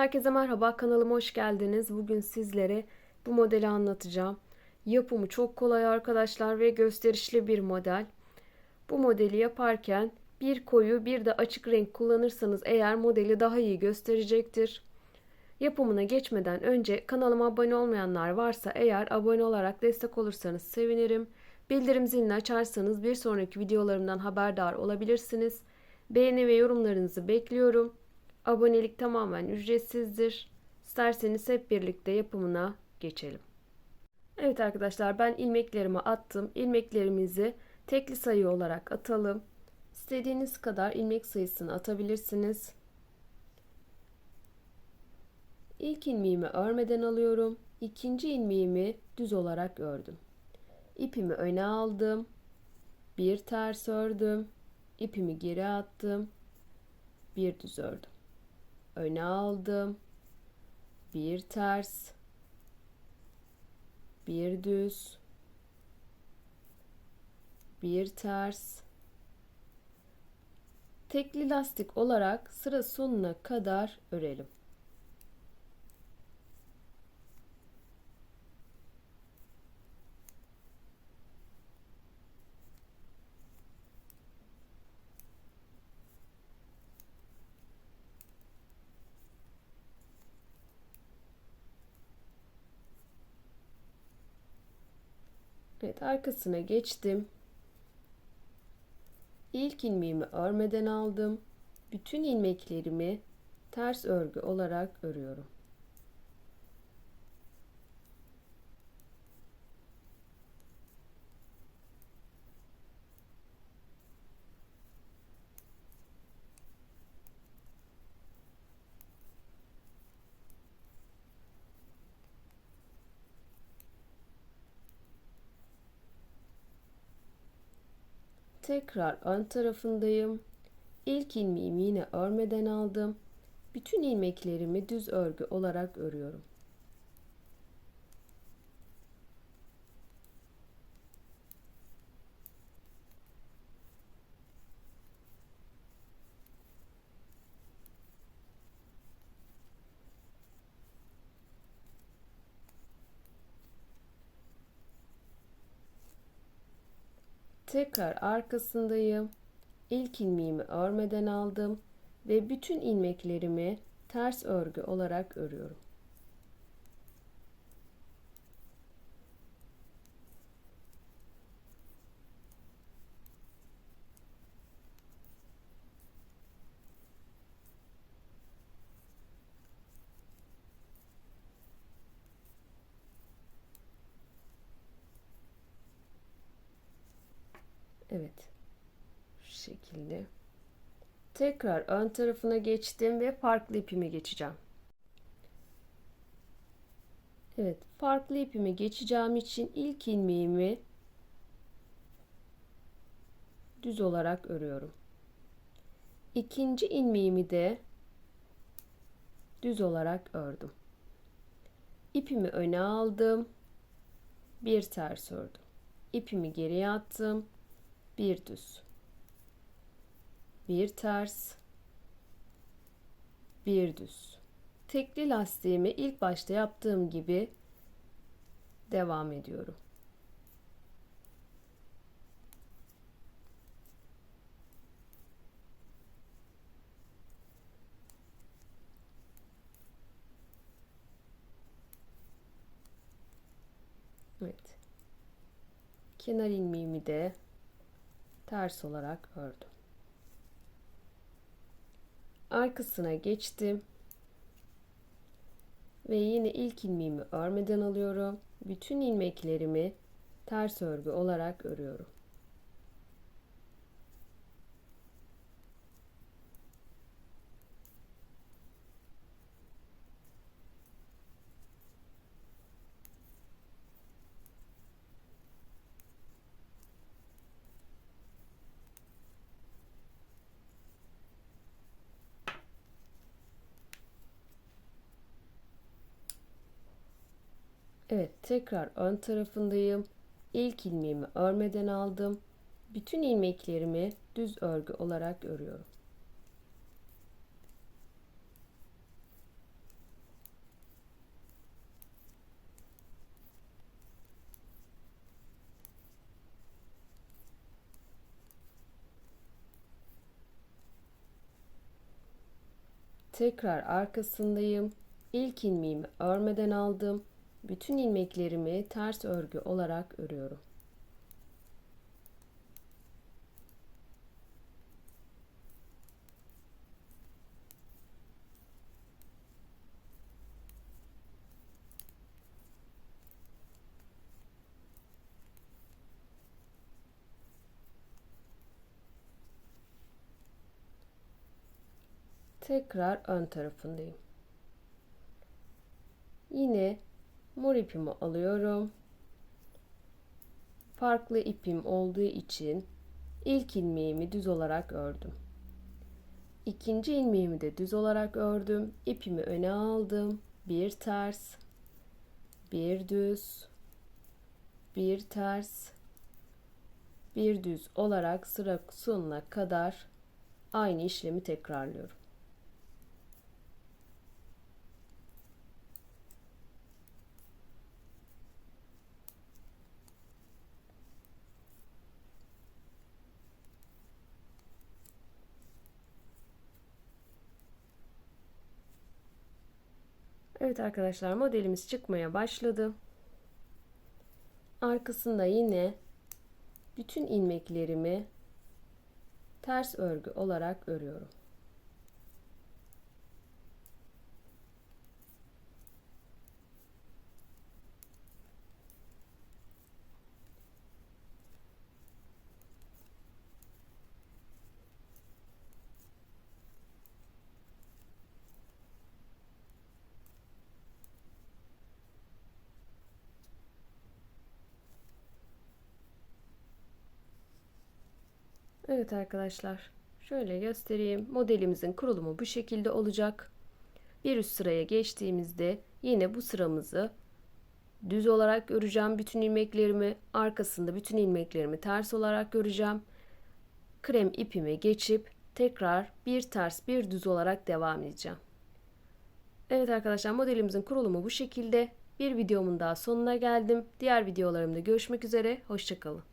Herkese merhaba, kanalıma hoş geldiniz. Bugün sizlere bu modeli anlatacağım. Yapımı çok kolay arkadaşlar ve gösterişli bir model. Bu modeli yaparken bir koyu bir de açık renk kullanırsanız eğer modeli daha iyi gösterecektir. Yapımına geçmeden önce kanalıma abone olmayanlar varsa eğer abone olarak destek olursanız sevinirim. Bildirim zilini açarsanız bir sonraki videolarımdan haberdar olabilirsiniz. Beğeni ve yorumlarınızı bekliyorum. Abonelik tamamen ücretsizdir. İsterseniz hep birlikte yapımına geçelim. Evet arkadaşlar ben ilmeklerimi attım. İlmeklerimizi tekli sayı olarak atalım. İstediğiniz kadar ilmek sayısını atabilirsiniz. İlk ilmeğimi örmeden alıyorum. İkinci ilmeğimi düz olarak ördüm. İpimi öne aldım. Bir ters ördüm. İpimi geri attım. Bir düz ördüm öne aldım. Bir ters. Bir düz. Bir ters. Tekli lastik olarak sıra sonuna kadar örelim. Evet arkasına geçtim. İlk ilmeğimi örmeden aldım. Bütün ilmeklerimi ters örgü olarak örüyorum. Tekrar ön tarafındayım. İlk ilmeğimi yine örmeden aldım. Bütün ilmeklerimi düz örgü olarak örüyorum. Tekrar arkasındayım. İlk ilmeğimi örmeden aldım ve bütün ilmeklerimi ters örgü olarak örüyorum. Evet. Şu şekilde. Tekrar ön tarafına geçtim ve farklı ipimi geçeceğim. Evet, farklı ipimi geçeceğim için ilk ilmeğimi düz olarak örüyorum. İkinci ilmeğimi de düz olarak ördüm. İpimi öne aldım. Bir ters ördüm. İpimi geriye attım bir düz. Bir ters. Bir düz. Tekli lastiğimi ilk başta yaptığım gibi devam ediyorum. Evet. Kenar ilmeğimi de ters olarak ördüm. Arkasına geçtim. Ve yine ilk ilmeğimi örmeden alıyorum. Bütün ilmeklerimi ters örgü olarak örüyorum. Evet tekrar ön tarafındayım. İlk ilmeğimi örmeden aldım. Bütün ilmeklerimi düz örgü olarak örüyorum. Tekrar arkasındayım. İlk ilmeğimi örmeden aldım. Bütün ilmeklerimi ters örgü olarak örüyorum. Tekrar ön tarafındayım. Yine mor ipimi alıyorum. Farklı ipim olduğu için ilk ilmeğimi düz olarak ördüm. İkinci ilmeğimi de düz olarak ördüm. İpimi öne aldım. Bir ters, bir düz, bir ters, bir düz olarak sıra sonuna kadar aynı işlemi tekrarlıyorum. Evet arkadaşlar modelimiz çıkmaya başladı. Arkasında yine bütün ilmeklerimi ters örgü olarak örüyorum. Evet arkadaşlar şöyle göstereyim. Modelimizin kurulumu bu şekilde olacak. Bir üst sıraya geçtiğimizde yine bu sıramızı düz olarak öreceğim. Bütün ilmeklerimi arkasında bütün ilmeklerimi ters olarak öreceğim. Krem ipime geçip tekrar bir ters bir düz olarak devam edeceğim. Evet arkadaşlar modelimizin kurulumu bu şekilde. Bir videomun daha sonuna geldim. Diğer videolarımda görüşmek üzere. Hoşçakalın.